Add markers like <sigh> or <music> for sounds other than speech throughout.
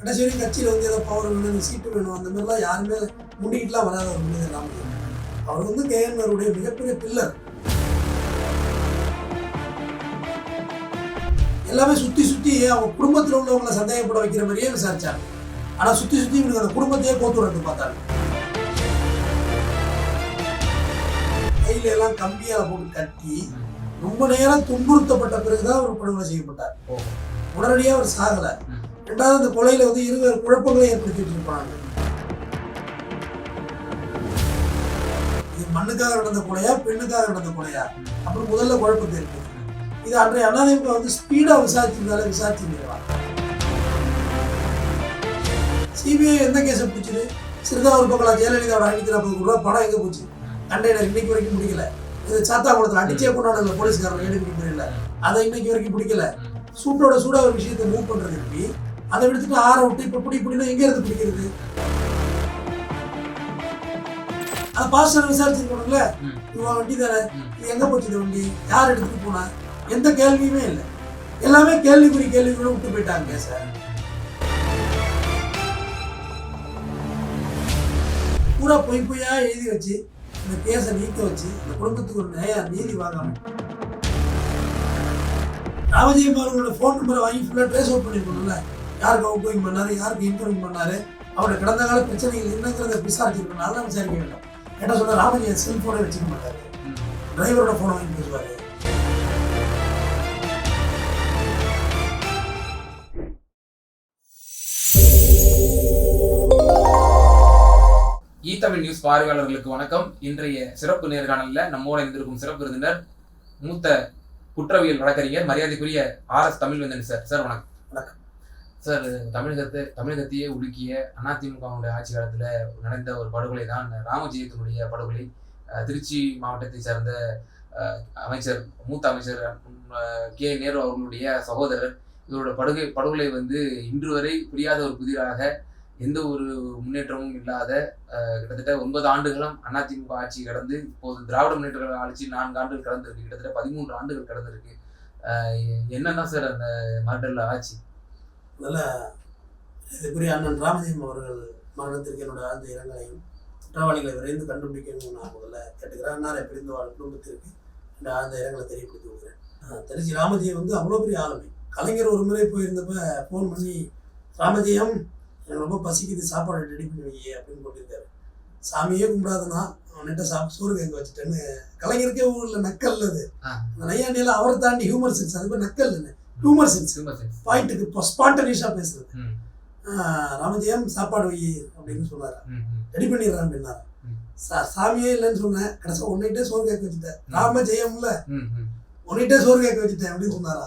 கடைசி வரைக்கும் கட்சியில் வந்து ஏதோ பவர் வேணும் சீட்டு வேணும். அந்த மாதிரிலாம் யாருமே முன்னிக்கிட்டுலாம் வராத ஒரு மனிதர் ராமஜெயம் அவர் வந்து கேஎன்ஆருடைய மிகப்பெரிய பில்லர் எல்லாமே சுற்றி சுற்றி அவங்க குடும்பத்தில் உள்ளவங்களை சந்தேகப்பட வைக்கிற மாதிரியே விசாரிச்சாங்க. ஆனால் சுற்றி சுற்றி இவனுக்கு அந்த குடும்பத்தையே கோத்து விட்டு பார்த்தாங்க. கையில எல்லாம் கம்பியால் போட்டு கட்டி ரொம்ப நேரம் துன்புறுத்தப்பட்ட பிறகுதான் அவர் படுகொலை செய்யப்பட்டார். உடனடியாக அவர் சாகலை. ரெண்டாவது அந்த கொலையில வந்து இருவேறு குழப்பங்களை ஏற்படுத்திட்டு இருப்பாங்க. இது மண்ணுக்காக நடந்த கொலையா பெண்ணுக்காக நடந்த கொலையா? அப்படின்னு முதல்ல குழப்பத்தை இருக்கு இது அன்றைய அண்ணாதிமுக வந்து ஸ்பீடாக விசாரிச்சிருந்தாலே விசாரிச்சிருக்கலாம் சிபிஐ எந்த கேஸை பிடிச்சது? சிறுதாவூர் பக்கம் ஜெயலலிதாவோட ஐநூத்தி நாற்பது கோடி ரூபாய் படம் எங்கே போச்சு? கண்டெய்னர் இன்னைக்கு வரைக்கும் பிடிக்கல. இது சாத்தாங்குளத்தில் அடிச்சே கொண்டாடல போலீஸ்காரர் எடுக்க முடியல. அதை இன்னைக்கு வரைக்கும் பிடிக்கல. சூட்டோட சூடாக ஒரு விஷயத்தை மூவ் பண்ணுறது எப்படி அதை எடுத்துட்டு ஆற விட்டு இப்ப பிடி பிடினா எங்க இருந்து பிடிக்கிறது அந்த பாஸ்டர் விசாரிச்சிருக்கணும்ல? ம். இவன் வண்டி தானே. இது எங்க போச்சு இந்த வண்டி? யார் எடுத்துட்டு போனா? எந்த கேள்வியுமே இல்லை. எல்லாமே கேள்விக்குறி கேள்விக்குள்ள விட்டு போயிட்டாங்க சார். பூரா பொய் பொய்யா எழுதி வச்சு இந்த கேஸை நீக்க வச்சு இந்த குடும்பத்துக்கு ஒரு நியாய நீதி வாங்காம ராமஜெயம் அவர்களோட ஃபோன் நம்பரை வாங்கி ஃபுல்லாக ட்ரேஸ் அவுட் பண்ணிருக்கணும்ல? யாருக்கு அவுட் கோயிங் பண்ணாரு யாருக்கு இன்கமிங் பண்ணாரு அவரோட கடந்த கால பிரச்சனைகள் என்னங்கிறத விசாரிச்சிருக்கணும் அதெல்லாம் விசாரிக்க வேண்டும். என்ன சொன்னா ராமஜெயம் செல்போனே வச்சுக்க மாட்டாரு. டிரைவரோட ஃபோனை வாங்கி பேசுவாரு. ஈ தமிழ் நியூஸ் பார்வையாளர்களுக்கு வணக்கம். இன்றைய சிறப்பு நேர்காணலில் நம்மோட இருந்திருக்கும் சிறப்பு விருந்தினர் மூத்த குற்றவியல் வழக்கறிஞர் மரியாதைக்குரிய R S Tamilvendhan sir. Sir வணக்கம். வணக்கம். சார் தமிழகத்தை தமிழகத்தையே உலுக்கிய அதிமுகவுடைய ஆட்சி காலத்தில் நடந்த ஒரு படுகொலை தான் ராமஜெயத்தினுடைய படுகொலை. திருச்சி மாவட்டத்தை சார்ந்த அஹ், அமைச்சர் மூத்த அமைச்சர் கே. நேரு அவர்களுடைய சகோதரர். இவரோட படுகை படுகொலை வந்து இன்று வரை புரியாத ஒரு புதிராக எந்த ஒரு முன்னேற்றமும் இல்லாத கிட்டத்தட்ட ஒன்பது ஆண்டுகளும் அதிமுக ஆட்சி கடந்து இப்போது திராவிட முன்னேற்ற ஆட்சி நான்கு ஆண்டுகள் கடந்திருக்கு. கிட்டத்தட்ட பதிமூன்று ஆண்டுகள் கடந்திருக்கு. என்னதான் சார் அந்த மர்டர்ல ஆட்சி முதல்ல இதுக்குரிய அண்ணன் ராமஜெயம் அவர்கள் மரணத்திற்கு என்னோட ஆழ்ந்த இரங்கலையும் குற்றவாளிகளை விரைந்து கண்டுபிடிக்கணும்னு நான் முதல்ல கேட்டுக்கிறேன். அன்னாரை பிரிந்து வாழ் குடும்பத்திற்கு இந்த ஆழ்ந்த இரங்கலை தெரியப்படுத்தி கொடுக்குறேன் அஹ் திருச்சி ராமஜெயம் வந்து அவ்வளோ பெரிய ஆளுமை. கலைஞர் ஒரு முறை போயிருந்தப்ப ஃபோன் பண்ணி ராமஜெயம் எனக்கு ரொம்ப பசிக்குது சாப்பாடு ரெடி பண்ணி வை அப்படின்னு போட்டிருக்காரு. சாமியே கும்பிடாதனா அவன்கிட்ட சாப்பிட்டு சோறு கேட்க வச்சுட்டேன்னு கலைஞருக்கே ஊரில் நக்கல் அது. அந்த நையாண்டியில் அவரை தாண்டி ஹியூமர் சென்ஸ் அது பேர் நக்கல் ஹியூமர் சென்ஸ் பாயிண்ட்டுக்கு ஸ்பான்டனியஸாக பேசுறது. ராமஜெயம் சாப்பாடு வை அப்படின்னு ம். ரெடி பண்ணிடுறேன் அப்படின்னாரு. சாமியே இல்லைன்னு சொன்னேன். கடைசி ஒன்னிட்டே சோறு கேட்க வச்சுட்டேன். ராமஜெயம்ல ம், ம். ஒன்னிட்டே சோறு கேட்க வச்சுட்டேன் அப்படின்னு சொன்னாரா?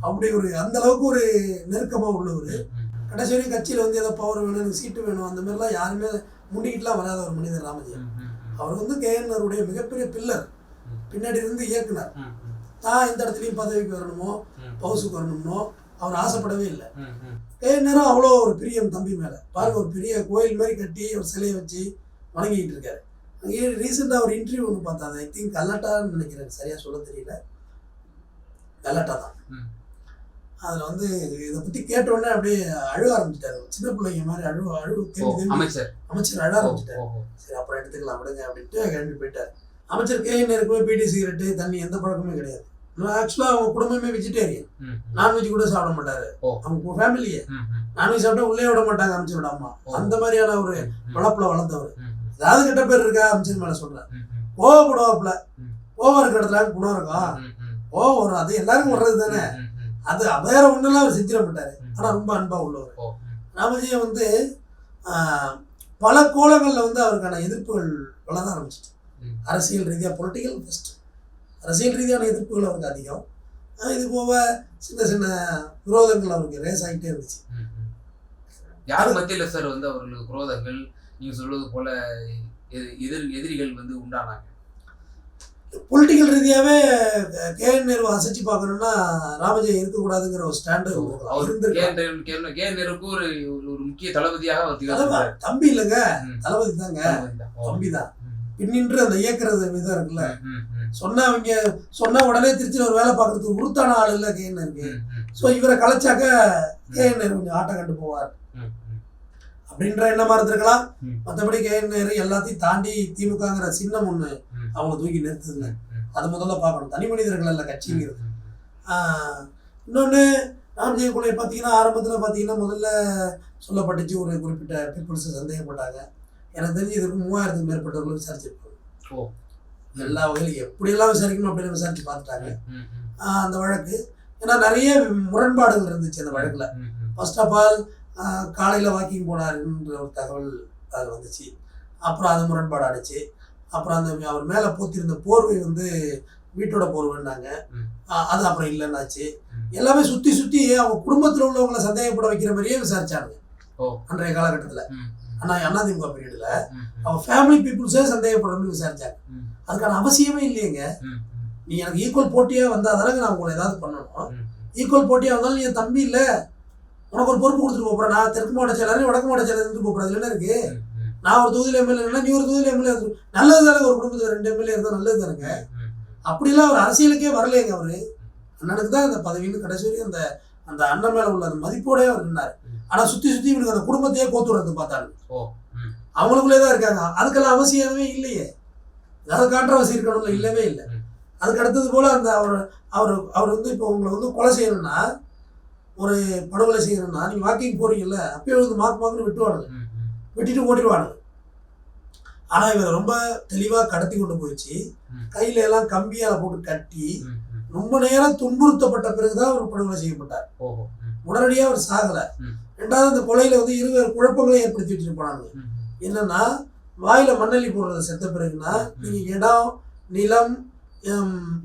அப்படி ஒரு அந்த அளவுக்கு ஒரு நெருக்கமா உள்ளவர். கடைசி வரைக்கும் கட்சியில வந்து ஏதோ பவர் வேணும் எனக்கு சீட்டு வேணும் அந்த மாதிரிலாம் யாருமே முன்னிக்கிட்டுலாம் வராத ஒரு மனிதர் ராமஜெயம். அவர் வந்து கேஎன்ஆருடைய மிகப்பெரிய பில்லர். பின்னாடி இருந்து இயக்குனர். நான் இந்த இடத்துலையும் பதவிக்கு வரணுமோ. பவுசுக்கு வரணுமோ அவர் ஆசைப்படவே இல்லை. நேரம் அவ்வளோ ஒரு பிரியம் தம்பி மேலே. பாருங்க ஒரு பெரிய கோயில் மாதிரி கட்டி ஒரு சிலையை வச்சு வணங்கிட்டு இருக்காரு. அங்கேயே ரீசெண்டாக ஒரு இன்டர்வியூ ஒன்று பார்த்தேன் ஐ திங்க் கல்லாட்டான்னு நினைக்கிறேன். சரியாக சொல்ல தெரியல. கல்லாட்டா தான். அதில் வந்து இதை பற்றி கேட்டோடனே அப்படியே அழுக ஆரம்பிச்சிட்டாரு. சின்ன பிள்ளைங்க மாதிரி அழு அழு தேம்பி அமைச்சர். அமைச்சர் அழ ஆரம்பிச்சிட்டாரு. சரி அப்புறம் எடுத்துக்கலாம் விடுங்க அப்படின்ட்டு கிளம்பி போயிட்டார். அமைச்சர் கே நேருக்கு பீடி சிகரெட்டு தண்ணி எந்த பழக்கமே கிடையாது. ஆக்சுவலாக அவங்க குடும்பமே வெஜிடேரியன். நான்வெஜ் கூட சாப்பிட மாட்டாரு. அவங்க ஃபேமிலியே. நான்வெஜ் சாப்பிட்டா உள்ளே விட மாட்டாங்க அமைச்சரோட அம்மா. அந்த மாதிரியான ஒரு ம், வளப்புல வளர்ந்தவர். ஏதாவது கெட்ட பேர் இருக்கா அமைச்சர் மேல சொல்றேன். கோவப்படுவாப்புல. கோவம் இருக்கிற இடத்துல குணம் இருக்கும். கோவம் வரும் அது எல்லாருக்கும் வர்றது தானே. அது வேற ஒண்ணுலாம் அவர் செஞ்சிட மாட்டாரு. ஆனா ரொம்ப அன்பா உள்ளவர். ராமஜெயம் வந்து பல கோலங்கள்ல வந்து அவருக்கான எதிர்ப்புகள் வளர ஆரம்பிச்சிட்டு. அரசியல் ரீதியா பொலிட்டிக்கல் ஃபர்ஸ்ட் அரசியல் ரீதியான எதிர்ப்புகள் அவருக்கு அதிகம். இது போக சின்ன சின்ன விரோதங்கள் அவருக்கு ரேஸ் ஆகிட்டே இருந்துச்சு. யார் மத்தியில சார் வந்து அவர்களுக்கு குரோதங்கள் நீங்க சொல்வது போல எதிர் எதிர் எதிரிகள் வந்து உண்டானாங்க. பொலிட்டிக்கல் ரீதியாவே கே என் நேரு அசைச்சு பார்க்கணும்னா ராமஜெயம் இருக்கக்கூடாதுங்கிற ஒரு ஸ்டாண்டு அவர் இருந்திருக்காரு கே நேரு- கே- கே நேருக்கு ஒரு ஒரு முக்கிய தளபதியாக அவர் தம்பி இல்லைங்க. தளபதி தாங்க. தம்பி தான். பின்னின்று அந்த இயக்குறது விதம் இருக்குல்ல. சொன்னா அவங்க சொன்னா உடனே திருச்சி ஒரு வேலை பார்க்கறதுக்கு உருத்தான ஆள் இல்ல கே நேருக்கு ம், ம். ஸோ இவரை கலைச்சாக்க கேஎன் கொஞ்சம் ஆட்டம் கண்டு போவார். அப்படின்ற எண்ணமா இருந்திருக்கலாம். மற்றபடி கேஎன் எல்லாத்தையும் தாண்டி திமுகங்கிற சின்னம் ம். அவங்க தூக்கி நிறுத்துதுங்க. அது முதல்ல பார்க்கணும். தனி மனிதர்கள் அல்ல கட்சிங்கிறது. இன்னொன்று ராம்ஜெய கொலை பார்த்தீங்கன்னா ஆரம்பத்தில் பார்த்தீங்கன்னா முதல்ல சொல்லப்பட்டுச்சு ஒரு குறிப்பிட்ட பீப்புள்ஸ் சந்தேகப்பட்டாங்க. எனக்கு தெரிஞ்சு இதுக்கு மூவாயிரத்துக்கு மேற்பட்டவர்கள் விசாரிச்சிருப்பாங்க. ஓ. எல்லா வகையிலும் எப்படியெல்லாம் விசாரிக்கணும் அப்படின்னு விசாரிச்சு பார்த்துட்டாங்க. அந்த வழக்கு. ஏன்னா நிறைய முரண்பாடுகள் இருந்துச்சு அந்த வழக்கில். ஃபர்ஸ்ட் ஆஃப் ஆல் காலையில் வாக்கிங் போனாருன்ற ஒரு தகவல் அதில் வந்துச்சு. அப்புறம் அது முரண்பாடு ஆடுச்சு அப்புறம் அந்த அவர் மேலே போத்திருந்த போர்வை வந்து வீட்டோட போர்வைன்னாங்க. அது அப்புறம் இல்லைன்னாச்சு. எல்லாமே சுற்றி சுற்றி அவங்க குடும்பத்தில் உள்ளவங்களை சந்தேகப்பட வைக்கிற மாதிரியே விசாரிச்சாங்க. அன்றைய காலகட்டத்தில். ஆனால் அதிமுக பீரியடில் அவங்க ஃபேமிலி பீப்புள்ஸே சந்தேகப்படுற மாதிரி விசாரிச்சாங்க அதுக்கான அவசியமே ம், நீ எனக்கு ஈக்குவல் போட்டியாக வந்தால் தானே நான் உங்களை ஏதாவது பண்ணணும். ஈக்குவல் போட்டியாக வந்தாலும் நீ என் தம்பி இல்லை. உனக்கு ஒரு பொறுப்பு கொடுத்துட்டு போகிறேன் நான் தெற்கு மாவட்ட செயலாளர் வடக்கு மாவட்ட செயலர் இருந்து போகிறேன் அதுல என்ன இருக்கு? ம், ம், நான் ஒரு தொகுதியில் எம்எல்ஏ நீ ஒரு தொகுதியில் எம்எல்ஏ நல்லது தானே ஒரு குடும்பத்தில் ரெண்டு எம்எல்ஏ இருந்தால் நல்லது தானேங்க. அப்படிலாம் அவர் அரசியலுக்கே வரலையேங்க அவரு. அண்ணனுக்கு தான் அந்த பதவின்னு கடைசி வரைக்கும் அந்த அந்த அண்ணன் மேல உள்ள அந்த மதிப்போடயே அவர் நின்னார். ம். ஆனா சுத்தி சுத்தி இவனுக்கு அந்த குடும்பத்தையே கோத்து விடுறது பார்த்தாரு. அவங்களுக்குள்ளே தான் இருக்காங்க. அதுக்கெல்லாம் அவசியமே இல்லையே. ஏதாவது கான்ட்ரவர்சி இருக்கணும்ல இல்லவே இல்லை. அதுக்கு அடுத்தது போல அந்த அவர் அவர் அவர் வந்து இப்போ உங்களை வந்து கொலை செய்யணும்னா ஒரு படுகொலை செய்யணும்னா நீங்க வாக்கிங் போறீங்கல்ல அப்பயே வந்து மார்க் மார்க்னு விட்டுவானுங்க வெட்டிட்டு ஓடிடுவானுங்க ஆனா இவர் ரொம்ப தெளிவா கடத்தி கொண்டு போயிடுச்சு. கையில எல்லாம் கம்பியால போட்டு கட்டி. ரொம்ப நேரம் துன்புறுத்தப்பட்ட பிறகுதான் அவர் படுகொலை செய்யப்பட்டார் உடனடியாக அவர் சாகல. ரெண்டாவது இந்த கொலையில வந்து இருவேறு குழப்பங்களை ஏற்படுத்தி வச்சுட்டு போனாங்க என்னன்னா வாயில மண்ணள்ளி போடுறது செத்த பிறகுனா ம். நீங்க இடம் நிலம்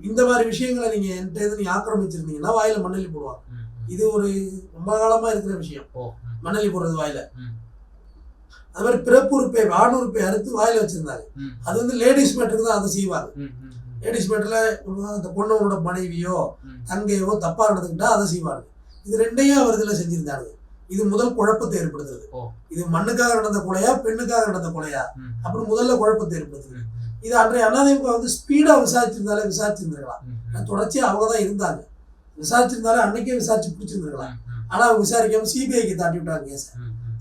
இந்த மாதிரி விஷயங்களை நீங்க என்கிட்ட இருந்து நீங்க ஆக்கிரமிச்சிருந்தீங்கன்னா வாயில மண்ணள்ளி போடுவாங்க. இது ஒரு ரொம்ப காலமா இருக்கிற விஷயம் மண்ணள்ளி போடுறது வாயில. அது மாதிரி பிறப்புறுப்பை ஆணுறுப்பை அறுத்து வாயில வச்சிருந்தாங்க அது வந்து லேடிஸ் மேட்டருக்கு தான் அதை செய்வாங்க. லேடிஸ் மேட்டர்ல அந்த பொண்ணோட மனைவியோ. தங்கையோ தப்பா நடந்துக்கிட்டா அதை செய்வாங்க இது ரெண்டையும் அவர் இதுல செஞ்சிருந்தாங்க இது முதல் குழப்பத்தை ஏற்படுத்துறது ஓ. இது மண்ணுக்காக நடந்த கொலையா பெண்ணுக்காக நடந்த கொலையா? அப்படின்னு முதல்ல குழப்பத்தை ஏற்படுத்துது. இது அன்றைய அண்ணாதிமுக வந்து ஸ்பீடா விசாரிச்சிருந்தாலே விசாரிச்சிருந்திருக்கலாம். தொடர்ச்சியா அவங்க தான் இருந்தாங்க. விசாரிச்சிருந்தாலே அன்னைக்கே விசாரிச்சு பிடிச்சிருந்திருக்கலாம். ஆனா அவங்க விசாரிக்காம சிபிஐக்கு தாண்டி விட்டாங்க கேஸ்.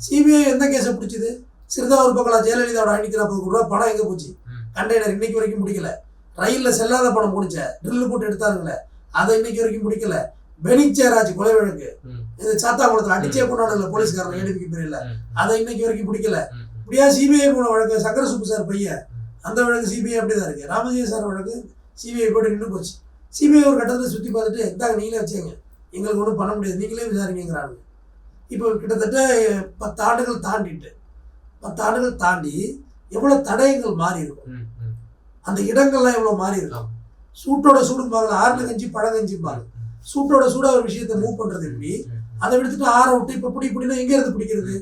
சிபிஐ எந்த கேஸை பிடிச்சது? சிறுதாவூர் பக்கம் ஜெயலலிதாவோட ஐநூத்தி நாற்பது கோடி ரூபா பணம் எங்க போச்சு. கண்டெய்னர் இன்னைக்கு வரைக்கும் முடிக்கல ரயில்ல செல்லாத பணம் முடிச்ச ட்ரில் போட்டு எடுத்தாருங்களே அதை இன்னைக்கு வரைக்கும் முடிக்கல பெனிக் ஜெயராஜ் கொலை வழக்கு. இது சாத்தாங்குளத்துல அடிச்சே. கொண்டாடல போலீஸ்காரன் ஏடிபிக்கு பிரியல ம், அதை இன்னைக்கு வரைக்கும் பிடிக்கல. இப்படியா சிபிஐ போன வழக்கு சங்கர சுப்பு சார் பையன் அந்த வழக்கு சிபிஐ அப்படிதான் இருக்கு. ராமஜெய சார் வழக்கு சிபிஐ போட்டு நின்று போச்சு. சிபிஐ ஒரு கட்டத்தில் சுற்றி பார்த்துட்டு இந்தாங்க நீங்களே வச்சுங்க எங்களுக்கு ஒன்றும் பண்ண முடியாது. நீங்களே விசாரிங்கிறாங்க இப்போ கிட்டத்தட்ட பத்து ஆண்டுகள் தாண்டிட்டு பத்து ஆண்டுகள் தாண்டி எவ்வளோ தடயங்கள் மாறி இருக்கும். அந்த இடங்கள்லாம் எவ்வளோ மாறி இருக்கும். சூட்டோட சூடும்பாங்க ஆறுன கஞ்சி பழங்கஞ்சிப்பாங்க சூட்டோட சூடா ஒரு விஷயத்தை மூவ் பண்றது எப்படி? அதை எடுத்துட்டு ஆற விட்டு இப்போ பிடி பிடினா எங்க இருந்து பிடிக்கிறது.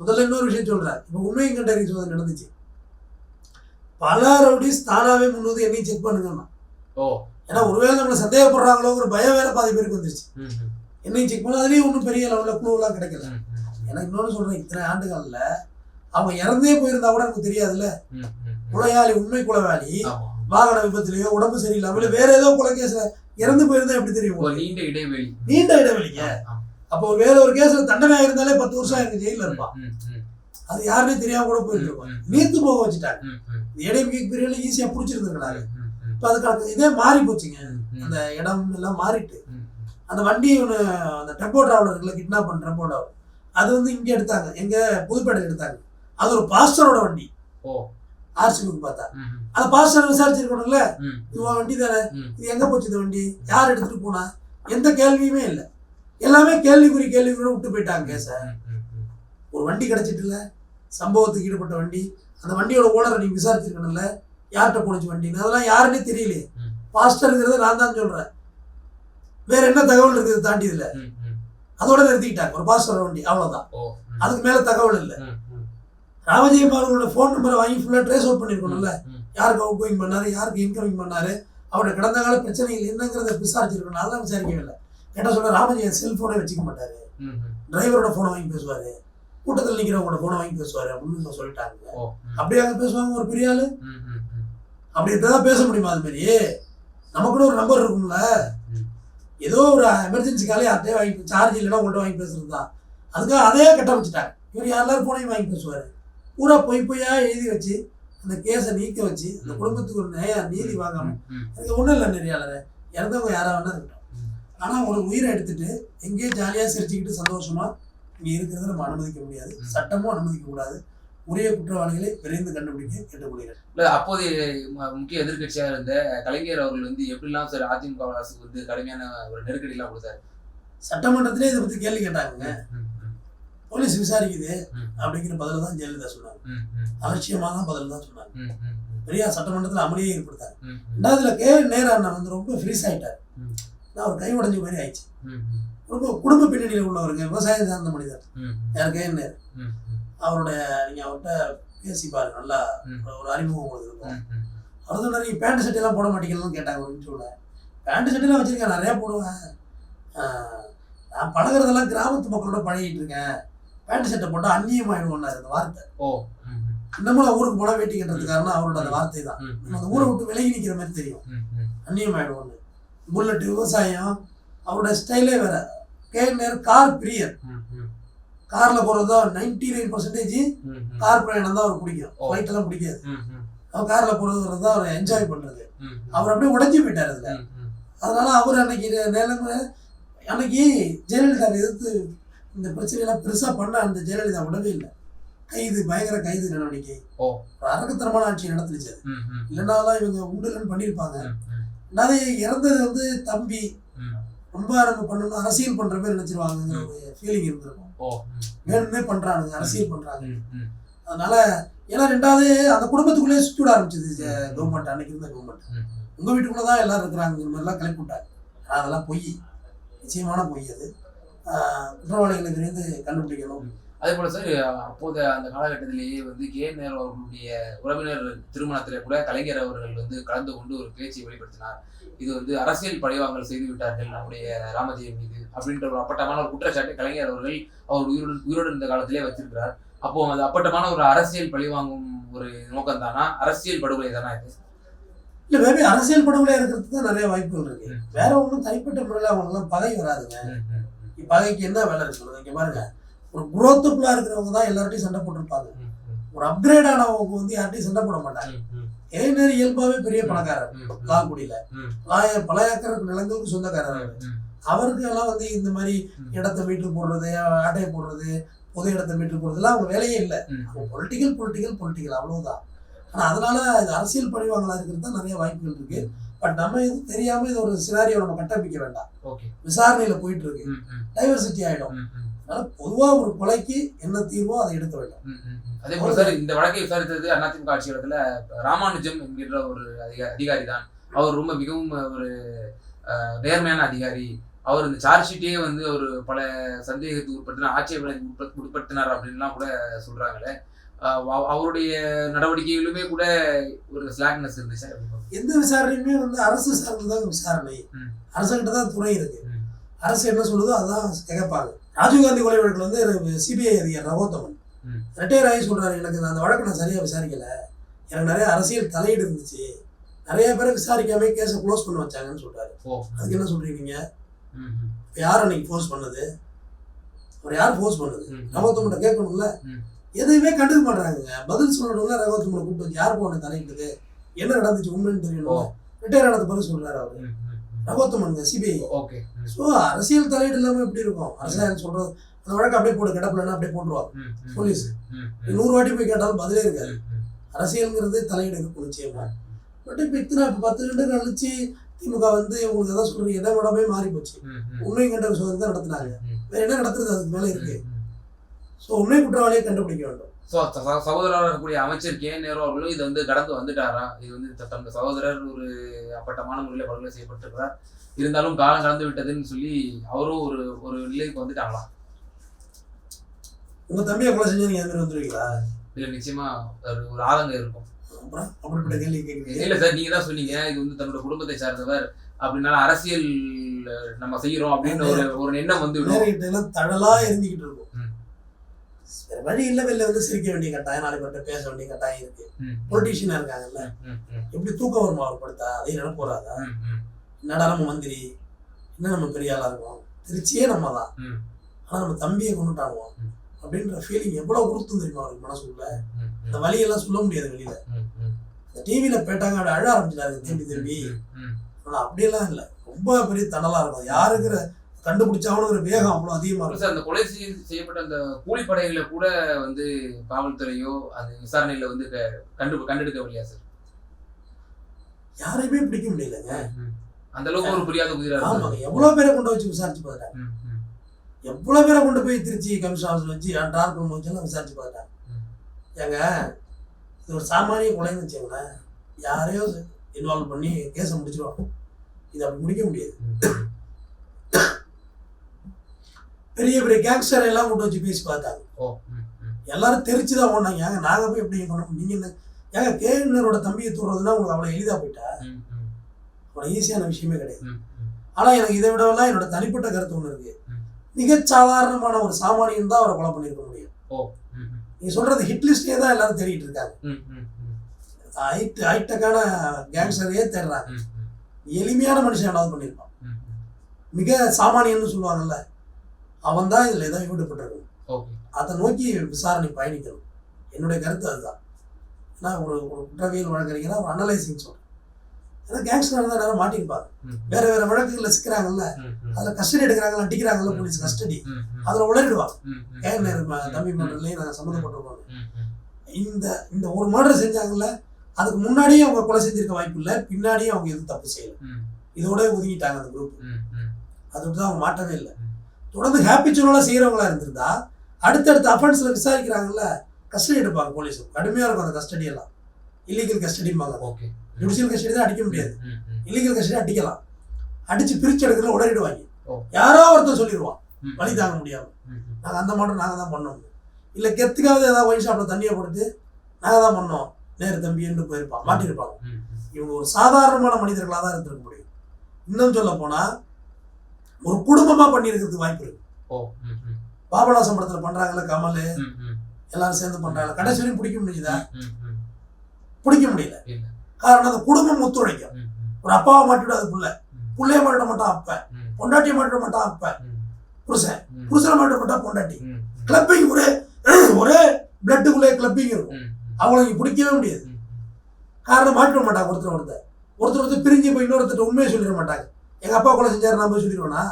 முதல்ல இன்னொரு விஷயம் சொல்றேன் இப்போ உண்மையும் கண்டறிய சோதனை நடந்துச்சு பல ரவுடிஸ் தானாவே முன் வந்து என்னையும் செக் பண்ணுங்கண்ணா ஓ. ஏன்னா ஒருவேளை நம்மளை சந்தேகப்படுறாங்களோங்கிற பயம் வேற பாதி பேருக்கு வந்துருச்சு என்னையும் செக் பண்ண அதுலயும் ஒன்றும் பெரிய லெவலில் குழுவெல்லாம் கிடைக்கல. ஏன்னா இன்னொன்று சொல்றேன் இத்தனை ஆண்டுகள்ல அவங்க இறந்தே போயிருந்தா கூட எனக்கு தெரியாதுல்ல. கொலையாளி உண்மை கொலையாளி ஆமா. வாகன விபத்துலயோ உடம்பு சரியில்லாம வேற ஏதோ கொலை கேஸ்ல இறந்து போயிருந்தா எப்படி தெரியும் ஒரு? நீண்ட இடைவெளி நீண்ட இடைவெளிங்க. அப்போ வேற ஒரு கேஸ்ல தண்டனை இருந்தாலே பத்து வருஷம் எனக்கு ஜெயில இருப்பான் அது யாருனே தெரியாம கூட ம், போயிருப்பான் ம், நீர்த்து போக வச்சுட்டாங்க. இடைவெளிக்கு பிரிவில் ஈஸியா ம். இப்போ அதுக்கான இதே மாறி போச்சுங்க. அந்த இடம் எல்லாம் மாறிட்டு. அந்த வண்டி ஒன்று அந்த டெம்போ டிராவலர் இருக்குல்ல கிட்னாப் பண்ண டெம்போ டிராவலர். அது வந்து இங்கே எடுத்தாங்க. எங்க புதுப்பேட்டையில் எடுத்தாங்க. அது ஒரு பாஸ்டரோட வண்டி. ஓ. ஆர்சிபுக்கு பார்த்தா. அந்த பாஸ்டர் விசாரிச்சிருக்கணும்ல. உன் வண்டி தானே. இது எங்க போச்சு இந்த வண்டி? யார் எடுத்துட்டு போனா? எந்த கேள்வியுமே இல்லை. எல்லாமே கேள்விக்குறி கேள்விக்குறி விட்டு போயிட்டாங்க ம். ஒரு வண்டி கிடைச்சிட்டுல சம்பவத்துக்கு ஈடுபட்ட வண்டி அந்த வண்டியோட ஓனரை நீங்க விசாரிச்சிருக்கணும்ல யார்கிட்ட போனுச்சு வண்டின்னு? அதெல்லாம் யாருன்னே தெரியலையே. பாஸ்டருங்கிறத நான் தான் சொல்றேன். வேற என்ன தகவல் இருக்குது தாண்டி இதுல. அதோட நிறுத்திக்கிட்டாங்க. ஒரு பாஸ்டர் வண்டி. ம், அதுக்கு மேல தகவல் இல்லை. அவர்களோட ஃபோன் நம்பரை வாங்கி ஃபுல்லா ட்ரேஸ் அவுட் பண்ணிருக்கணும்ல? ம், யாருக்கு அவுட் கோயிங் பண்ணாரு? யாருக்கு இன்கமிங் பண்ணாரு? அவரோட கடந்த கால பிரச்சனைகள் என்னங்கிறத விசாரிச்சிருக்கணும். அதெல்லாம் விசாரிக்கவே இல்லை. கேட்டா சொல்ற ராமஜெயன் செல்போனே வச்சுக்க மாட்டாரு. டிரைவரோட போனை வாங்கி பேசுவாரு. கூட்டத்தில் நிக்கிறவங்களோட போனை வாங்கி பேசுவாரு அப்படின்னு சொல்லிட்டாங்க. ஓ. ம், அப்படியே அங்க பேசுவாங்க ஒரு பெரிய ஆளு. அப்படி தான் பேச முடியுமா அது மாதிரி? நமக்குன்னு ஒரு நம்பர் இருக்கும்ல. ஏதோ ஒரு எமர்ஜென்சிக்காலே அதே வாங்கி சார்ஜ் இல்லைன்னா உங்கள்கிட்ட வாங்கி பேசுறது தான் அதுக்காக அதே கட்டமைச்சிட்டாங்க. இவர் எல்லாரும் போனையும் வாங்கி பேசுவார். பூரா பொய் பொய்யா எழுதி வச்சு அந்த கேஸை நீக்க வச்சு அந்த. குடும்பத்துக்கு ஒரு நியாய நீதி வாங்காம. அதுக்கு ஒன்றும் இல்லை நெறியாளர். இறந்தவங்க யாரா வேணா இருக்கட்டும். ஆனால் ஒரு உயிரை எடுத்துட்டு எங்கேயோ ஜாலியாக சிரிச்சுக்கிட்டு சந்தோஷமா இங்கே இருக்கிறத நம்ம அனுமதிக்க முடியாது. சட்டமும் அனுமதிக்க கூடாது. உரிய குற்றவாளிகளை விரைந்து கண்டுபிடிக்க கேட்டுக்கொள்கிறேன். இல்ல அப்போதைய முக்கிய எதிர்க்கட்சியாக இருந்த கலைஞர் அவர்கள் வந்து எப்படிலாம் சார் அதிமுக அரசுக்கு வந்து கடுமையான ஒரு நெருக்கடி எல்லாம் கொடுத்தாரு? சட்டமன்றத்திலே இதை பற்றி கேள்வி கேட்டாங்க போலீஸ் விசாரிக்குது அப்படிங்கிற பதில தான் ஜெயலலிதா சொன்னாங்க. அலட்சியமாக தான் பதில் தான் சொன்னாங்க. ம், ம், பெரிய சட்டமன்றத்தில் அமளியே ஏற்படுத்தாங்க ரெண்டாவதுல கே நேரா அண்ணன் வந்து ரொம்ப ஃப்ரீஸ் ஆயிட்டார். நான் அவர் கை உடைஞ்ச மாதிரி ஆயிடுச்சு. ரொம்ப குடும்ப பின்னணியில் உள்ளவருங்க விவசாயம் சார்ந்த மனிதர். ம், யார் கே நேர் ம், ம், அவருடைய நீங்க அவர்கிட்ட பேசி பாருங்க நல்லா. ஒரு அறிமுகம் உங்களுக்கு இருக்கும். அவர் சொன்னார் நீ பேண்ட் ஷர்ட் எல்லாம் போட மாட்டீங்கன்னு கேட்டாங்க ஒரு நிமிஷம் பேண்ட் ஷர்ட் எல்லாம் வச்சிருக்கேன் நிறைய போடுவேன். நான் பழகுறதெல்லாம் கிராமத்து மக்களோட பழகிட்டு இருக்கேன். பேண்ட் ஷர்ட்டை போட்டால் அந்நியமாயிடுவோம்னாரு அந்த வார்த்தை. ஓ ம், ம், இன்னமும் நான் ஊருக்கு போனால் வேட்டி கட்டுறது காரணம் அவரோட அந்த வார்த்தை தான் நம்ம அந்த ஊரை விட்டு விலகி நிற்கிற மாதிரி தெரியும். ம், ம், அந்நியமாயிடுவோம்னு. புல்லட் விவசாயம் அவரோட ஸ்டைலே வேற. கே நேர் கார் பிரியர். கார்ல போறது நைன்டி நைன் பர்சன்டேஜ் கார் பிரயாணம் தான் அவர் பிடிக்கும். ஓ. ஃபிளைட் எல்லாம் பிடிக்காது. அவர் கார்ல போறது தான் அவர் என்ஜாய் பண்றது. அவர் அப்படியே உடைஞ்சு போயிட்டார் அதுல. அதனால அவர் அன்னைக்கு நிலைமை அன்னைக்கு ஜெயலலிதாவை எதிர்த்து இந்த பிரச்சனையெல்லாம் பெருசா பண்ண அந்த ஜெயலலிதா விடவே இல்லை. கைது பயங்கர கைது நடவடிக்கை. அரக்கத்தனமான ஆட்சி ம், இல்லைனாலாம் இவங்க உண்டுலன்னு பண்ணியிருப்பாங்க. ரெண்டாவது இறந்தது வந்து தம்பி. ரொம்ப நம்ம பண்ணணும் அரசியல் பண்ற மாதிரி நினைச்சிருவாங்க. ஒரு ஃபீலிங் இருந்திருக்கும். ஓ ம், வேணும்னே பண்றானுங்க அரசியல் பண்றாங்க. அதனால ஏன்னா ரெண்டாவது அந்த குடும்பத்துக்குள்ளேயே சுத்தி விட ஆரம்பிச்சது கவர்மெண்ட் அன்னைக்கு இருந்த கவர்மெண்ட் உங்க வீட்டுக்குள்ள தான் எல்லாரும் இருக்கிறாங்கிற மாதிரிலாம் கிளப்பி விட்டாங்க ஆனா அதெல்லாம் பொய். நிச்சயமான பொய் அது. குற்றவாளிகளை விரைந்து கண்டுபிடிக்கணும். அதே போல சார் அப்போது அந்த காலகட்டத்திலேயே வந்து கே நேரு அவர்களுடைய உறவினர் திருமணத்திலே கூட கலைஞர் அவர்கள் வந்து கலந்து கொண்டு ஒரு பேச்சை வெளிப்படுத்தினார். இது வந்து அரசியல் பழிவாங்கல் செய்து விட்டார்கள் நம்முடைய ராமஜெயம் மீது அப்படின்ற ஒரு அப்பட்டமான ஒரு குற்றச்சாட்டை கலைஞர் அவர்கள் அவர் உயிரோடு உயிரோடு இருந்த காலத்திலே வச்சிருக்கிறார். அப்போ அது அப்பட்டமான ஒரு அரசியல் பழிவாங்கும் ஒரு நோக்கம் தானா அரசியல் படுகொலை தானா இது? இல்ல மேபி அரசியல் படுகொலை இருக்கிறதுக்கு தான் நிறைய வாய்ப்புகள் இருக்கு. வேற ஒன்றும் தனிப்பட்ட முறையில் அவங்களுக்குலாம் பகை வராதுங்க. பகைக்கு என்ன வேலை இருக்கு சொல்லுங்க இங்க பாருங்க. ஒரு குரோத்தப்புலா இருக்கிறவங்க தான் எல்லார்ட்டையும் சண்டை போட்டிருப்பாங்க. ஒரு அப்கிரேட் ஆனவங்க வந்து யார்ட்டையும் சண்டை போட மாட்டாங்க. ஏனர் இயல்பாவே பெரிய பணக்காரர். லால்குடியில. லாய- பல ஏக்கருக்கு நிலங்களுக்கு சொந்தக்காரர் அவருக்கு எல்லாம் வந்து இந்த மாதிரி. இடத்த மீட்டு போடுறது ஆட்டையை போடுறது பொது இடத்த மீட்டு போடுறதுலாம் அவங்க வேலையே இல்லை. பொலிட்டிக்கல் பொலிட்டிக்கல் பொலிட்டிக்கல் அவ்வளவுதான். ஆனா அதனால இது அரசியல் பழிவாங்கலா இருக்கிறது தான் நிறைய வாய்ப்புகள் இருக்கு. பட் நம்ம இது தெரியாம இது ஒரு சினாரியோ நம்ம கட்டமைக்க வேண்டாம். விசாரணையில போயிட்டு இருக்கு. டைவர்சிட்டி ஆயிடும். அதனால பொதுவா ஒரு கொலைக்கு என்ன தீர்வோ அதை எடுக்க வேண்டும் ம், ம், ம். அதே போல சார் இந்த வழக்கை விசாரித்தது அதிமுக ஆட்சி காலத்துல ராமானுஜம் என்கின்ற ஒரு அதிகா அதிகாரி தான் அவர் ரொம்ப மிகவும் ஒரு நேர்மையான அதிகாரி. அவர் இந்த சார்ஜ் ஷீட்டையே வந்து ஒரு பல சந்தேகத்துக்கு உட்படுத்தினார் ஆட்சேபனைக்கு உட்பட் உட்படுத்தினார் அப்படின்லாம் கூட சொல்றாங்களே. அவருடைய நடவடிக்கைகளுமே கூட ஒரு ஸ்லாக்னஸ் இருந்துச்சு எந்த விசாரணையுமே வந்து அரசு சார்ந்துதான் விசாரணை. ம். அரசுகிட்ட தான் துறை இருக்கு. அரசு என்ன சொல்லுதோ அதான் கேட்பாங்க ராஜீவ்காந்தி கொலை வழக்கில் வந்து சிபிஐ அதிகாரி ரகோத்தமன். ரிட்டையர் ஆகி சொல்றாரு எனக்கு அந்த வழக்கு நான் சரியா விசாரிக்கல. எனக்கு நிறைய அரசியல் தலையீடு இருந்துச்சு. நிறைய பேரை விசாரிக்காம கேஸை க்ளோஸ் பண்ண வச்சாங்கன்னு சொல்றாரு. ஓ அதுக்கு என்ன இப்ப யார் அன்னைக்கு ஃபோர்ஸ் பண்ணது? அவர் யார் ஃபோர்ஸ் பண்ணது? ம், ம். ரகோத்தமன் கேட்கணும்ல. எதுவுமே கண்டுக்க மாட்டாங்க. பதில் சொல்லணும்ல ரகோத்தமனை கூப்பிட்டு யார் போன தலையிட்டது என்ன நடந்துச்சு? உண்மைன்னு. தெரியணும் ரிட்டையர் ஆனது பிறகு சொல்றாரு அவரு. ரகோத்தமன் சிபிஐ ஓகே ஸோ அரசியல் தலையீடு இல்லாம எப்படி இருக்கும்? அரசியல் சொல்றது அந்த வழக்கு அப்படியே போட்டு கிடப்பிலன்னா அப்படியே ம், போலீஸ். நூறு வாட்டி போய் கேட்டாலும் பதிலே இருக்காது. அரசியல்ங்கிறது தலையீடு இருக்கும் நிச்சயமா பட் இப்போ இத்தனை இப்போ பத்து ரெண்டு கழிச்சு திமுக வந்து உங்களுக்கு எதாவது சொல்றீங்க இடம் இடமே மாறி போச்சு உண்மை கண்ட விசுவாசம் தான் நடத்துனாங்க. வேற என்ன நடத்துறது அதுக்கு மேல இருக்கு. ஸோ உண்மை குற்றவாளியை கண்டுபிடிக்க வேண்டும். ஸோ சகோதரராக இருக்கக்கூடிய அமைச்சர் கே. நேரு அவர்களும் இதை வந்து கடந்து வந்துட்டாரா? இது வந்து த- தனது சகோதரர் ஒரு அப்பட்டமான முறையில் படுகொலை செய்யப்பட்டிருக்கிறார். இருந்தாலும் காலம் கடந்து விட்டதுன்னு சொல்லி அவரும் ஒரு ஒரு நிலைக்கு வந்துட்டாங்களா? உங்க தம்பியை கொலை செஞ்சு நீங்க வந்துருவீங்களா? இல்ல நிச்சயமா ஒரு ஆதங்கம் இருக்கும். அப்படிப்பட்ட கேள்வி கேட்குறீங்க இல்ல சார் நீங்க தான் சொன்னீங்க. இது வந்து தன்னோட குடும்பத்தை சார்ந்தவர். அப்படின்னால அரசியல் நம்ம செய்யறோம் அப்படின்னு ஒரு ஒரு எண்ணம் வந்து தழலா எரிஞ்சுக்கிட்டு இருக்கும். வேற வழி இல்லை வெளில வந்து சிரிக்க வேண்டிய கட்டாயம் நாலு பேர்கிட்ட பேச வேண்டிய கட்டாயம் இருக்கு. பொலிட்டீஷியனா இருக்காங்கல்ல. எப்படி தூக்கம் வருமா அவர் படுத்தா? அதையும் நினைப்பு வராதா? என்னடா நம்ம மந்திரி? இன்னும் நம்ம பெரிய ஆளா இருக்கோம்? திருச்சியே நம்ம தான் ஆனா நம்ம தம்பியை கொண்டுட்டானுவோம் ம். அப்படின்ற ஃபீலிங் எவ்வளவு உறுத்தும் தெரியுமா அவருக்கு மனசுக்குள்ள? இந்த ம், வலியெல்லாம் சொல்ல முடியாது வெளியில. இந்த டிவியில போயிட்டாங்க அப்படி அழ ஆரம்பிச்சிட்டாரு திரும்பி திரும்பி. ஆனா அப்படியெல்லாம் இல்லை. ரொம்ப பெரிய தணலா இருக்கும். அது யாருக்கிற கண்டுபிடிச்சாவணுங்கிற வேகம் அவ்வளவு அதிகமா அப்புறம் இருக்கும் சார் அந்த கொலை செய்ய- செய்யப்பட்ட அந்த கூலிப்படைகளை கூட வந்து காவல்துறையோ அந்த விசாரணையில வந்து கண்டு கண்டெடுக்கவில்லையா சார்? யாரையுமே பிடிக்க முடியலங்க. அந்த அளவுக்கு ஒரு புரியாத புதிரா ஆமாங்க. எவ்வளவு பேரை கொண்டு வச்சு விசாரிச்சு பார்த்துட்டாங்க எவ்வளவு பேரை கொண்டு போய் திருச்சி கமிஷன் ஆஃபீஸ் வச்சு டார்க் ரூம் வச்சு எல்லாம் விசாரிச்சு பார்த்துட்டாங்க ம். ஏங்க இது ஒரு சாமானிய கொலைன்னு வச்சுங்களேன் யாரையோ இன்வால்வ் பண்ணி கேஸை முடிச்சிருவாங்க. இது அப்படி முடிக்க முடியாது. பெரிய பெரிய கேங்ஸ்டர் எல்லாம் கொண்டு வச்சு பேசி பார்த்தாங்க. எல்லாரும் தெரிச்சு தான் ஓடினாங்க ஏங்க நாங்கள் போய் எப்படி பண்ண? நீங்க என்ன ஏங்க கேவினரோட தம்பியை தூடுறதுன்னா உங்களுக்கு அவ்வளோ எளிதாக போயிட்டா அவ்வளோ ஈஸியான விஷயமே கிடையாது. ஆனால் எனக்கு இதை விடவெல்லாம் என்னோட தனிப்பட்ட கருத்து ஒன்று இருக்கு ம். மிகச் சாதாரணமான ஒரு சாமானியன் தான் அவரை கொலை பண்ணியிருக்க முடியும். நீங்க சொல்றது ஹிட் லிஸ்ட்லேயே தான் எல்லாரும் தேடிட்டு இருக்காங்க. ஹைட் ஹைட்டக்கான கேங்ஸ்டரையே தேடுறாங்க. எளிமையான மனுஷன் ஏதாவது பண்ணியிருப்பான். மிக சாமானியன்னு சொல்லுவாங்கல்ல அவன் தான் இதில் ஏதோ ஈடுபட்டிருக்கணும் அதை நோக்கி விசாரணை பயணிக்கணும். என்னுடைய கருத்து அதுதான். ஏன்னா ஒரு ஒரு குற்றவியல் வழக்கறிஞராக ஒரு அனலைசிங் சொல்றேன். ஏன்னா கேங்ஸ்டர் தான் நேரம் மாட்டிருப்பாங்க வேற வேற வழக்குகளில் சிக்கிறாங்கல்ல. அதில் கஸ்டடி எடுக்கிறாங்கல்ல அடிக்கிறாங்கல்ல போலீஸ் கஸ்டடி. அதில் உளறிடுவாங்க ம், தம்பி ம். மன்றத்துலேயும் நாங்கள் சம்மந்தப்பட்டிருக்கோம். இந்த இந்த ஒரு மர்டர் செஞ்சாங்கல்ல அதுக்கு முன்னாடியே அவங்க கொலை செஞ்சிருக்க வாய்ப்பு இல்லை. பின்னாடியே அவங்க எதுவும் தப்பு செய்யல. இதோட ஒதுங்கிட்டாங்க அந்த குரூப். அதை விட்டு தான் அவங்க மாட்டவே இல்லை. தொடர்ந்து ஹாப்பி சூழலாக செய்கிறவங்களா இருந்திருந்தா அடுத்தடுத்த அஃபென்ஸில் விசாரிக்கிறாங்கல்ல கஸ்டடி எடுப்பாங்க போலீஸ் கடுமையாக இருக்கும் அந்த கஸ்டடி எல்லாம். இல்லீகல் கஸ்டடிம்பாங்க ஓகே ஜுடிஷியல் கஸ்டடி தான் அடிக்க முடியாது. இல்லீகல் கஸ்டடி அடிக்கலாம். அடிச்சு பிரிச்சு எடுக்கிறத உடனிடுவாங்க. யாரோ ஒருத்தர் சொல்லிடுவான் வழி தாங்க முடியாம ம், ம். நாங்கள் அந்த மாட்டம் நாங்கள் தான் பண்ணோம். இல்லை கெத்துக்காவது ஏதாவது ஒயின் ஷாப்பில் தண்ணியை போட்டு நாங்கள் தான் பண்ணோம். நேரு தம்பி என்று போயிருப்பான். மாட்டியிருப்பாங்க. இவங்க ஒரு சாதாரணமான மனிதர்களாக தான் இருந்திருக்க முடியும். இன்னும் சொல்ல போனா ஒரு குடும்பமா பண்ணியிருக்கிறதுக்கு வாய்ப்பு இருக்கு. பாபநாசம் படத்துல பண்றாங்கல்ல கமல். எல்லாரும் சேர்ந்து பண்றாங்க கடைசி வரையும் பிடிக்க முடியுதா. பிடிக்க முடியல. காரணம் அந்த குடும்பம் ஒத்துழைக்கும். ஒரு அப்பாவை மாட்டிவிட அது புள்ள. புள்ளைய மாட்டிட மாட்டான் அப்ப பொண்டாட்டியை மாட்டிட மாட்டான் அப்ப. புருஷன். புருஷனை மாட்டிட மாட்டான் பொண்டாட்டி. கிளப்பிங் ஒரே <clears throat> ஒரே பிளட்டுக்குள்ளே கிளப்பிங் இருக்கும். அவங்களுக்கு பிடிக்கவே முடியாது. காரணம் மாட்டிட மாட்டாங்க ஒருத்தர் ஒருத்தர் ஒருத்தர் ஒருத்தர் பிரிஞ்சு போய் இன்னொருத்தர் உண்மையை சொல்லிட மாட்டாங்க எங்க அப்பா கொலை செஞ்சாரு நான் போய் சொல்லிடுவேனா?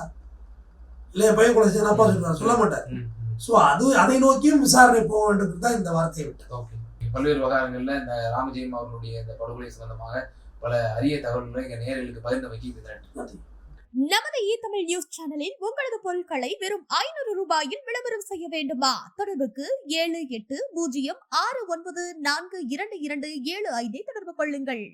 இல்லை என் பையன் கொலை செஞ்சாரு அப்பா சொல்லிடுவேன்? சொல்ல மாட்டார் ம், ம். ஸோ அது அதை நோக்கியும் விசாரணை போக வேண்டியது தான் இந்த வார்த்தையை விட்டது ஓகே. பல்வேறு விவகாரங்கள்ல இந்த ராமஜெயம் அவர்களுடைய இந்த படுகொலை சம்பந்தமாக பல அரிய தகவல்களை எங்க நேயர்களுக்கு பகிர்ந்து வைக்க நன்றி. நமது இ தமிழ் நியூஸ் சேனலில் உங்களது பொருட்களை வெறும் ஐநூறு ரூபாயில் விளம்பரம் செய்ய வேண்டுமா? தொடர்புக்கு ஏழு எட்டு பூஜ்ஜியம் ஆறு ஒன்பது நான்கு இரண்டு இரண்டு ஏழு ஐந்தை தொடர்பு கொள்ளுங்கள்.